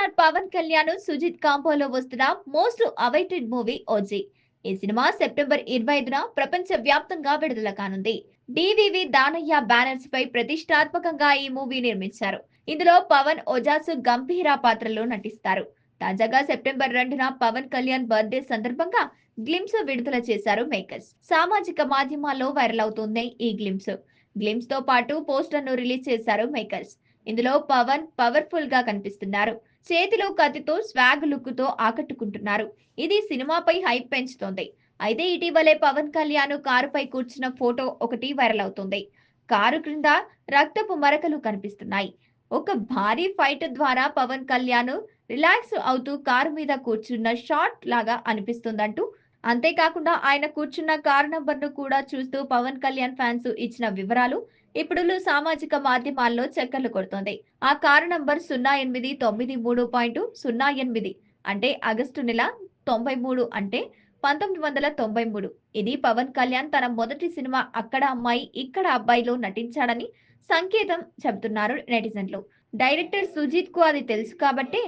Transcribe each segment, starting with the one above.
Star Pawan Kalyan Sujeeth కాంపోలో వస్తున్న most awaited movie OG. ఈ సినిమా సెప్టెంబర్ ఇరవై ఐదున ప్రపంచ వ్యాప్తంగా విడుదల కానుంది. డివివి దానయ్య బ్యానర్స్ పై ప్రతిష్టాత్మకంగా ఈ మూవీ నిర్మించారు. ఇందులో పవన్ ఓజాసు గంభీర పాత్రలో నటిస్తారు. తాజాగా సెప్టెంబర్ రెండున పవన్ కళ్యాణ్ బర్త్డే సందర్భంగా గ్లిమ్స్ విడుదల చేశారు మేకర్స్. సామాజిక మాధ్యమాల్లో వైరల్ అవుతుంది ఈ గ్లిమ్స్. గ్లిమ్స్తో పాటు పోస్టర్ను రిలీజ్ చేశారు మేకర్స్. ఇందులో పవన్ పవర్ఫుల్గా కనిపిస్తున్నారు. చేతిలో కత్తితో స్వాగ్ లుక్తో ఆకట్టుకుంటున్నారు. ఇది సినిమాపై హైప్ పెంచుతోంది. అయితే ఇటీవలే పవన్ కళ్యాణ్ కారుపై కూర్చున్న ఫోటో ఒకటి వైరల్ అవుతుంది. కారు క్రింద రక్తపు మరకలు కనిపిస్తున్నాయి. ఒక భారీ ఫైట్ ద్వారా పవన్ కళ్యాణ్ రిలాక్స్ అవుతూ కారు మీద కూర్చున్న షాట్ లాగా అనిపిస్తుందంటూ అంతేకాకుండా ఆయన కూర్చున్న కారు నంబర్ను కూడా చూస్తూ పవన్ కళ్యాణ్ ఫ్యాన్స్ ఇచ్చిన వివరాలు ఇప్పుడు సామాజిక మాధ్యమాల్లో చక్కర్లు కొడుతోంది. ఆ కారు నంబర్ సున్నా ఎనిమిది తొమ్మిది మూడు పాయింట్ సున్నా ఎనిమిది అంటే ఆగస్టు నెల తొంభై మూడు అంటే పంతొమ్మిది వందల తొంభై మూడు. ఇది పవన్ కళ్యాణ్ తన మొదటి సినిమా అక్కడ అమ్మాయి ఇక్కడ అబ్బాయిలో నటించాడని సంకేతం చెబుతున్నారు నెటిజన్లు. డైరెక్టర్ సుజీత్కు అది తెలుసు కాబట్టి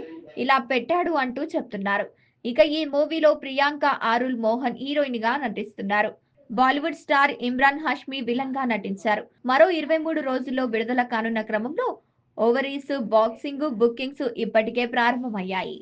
ఇలా పెట్టాడు అంటూ చెప్తున్నారు. ఇక ఈ మూవీలో ప్రియాంక ఆరుల్ మోహన్ హీరోయిన్గా నటిస్తున్నారు. బాలీవుడ్ స్టార్ ఇమ్రాన్ హాష్మి విలన్గా నటించారు. మరో ఇరవై మూడు రోజుల్లో విడుదల కానున్న క్రమంలో ఓవరీస్ బాక్సింగ్ బుకింగ్స్ ఇప్పటికే ప్రారంభమయ్యాయి.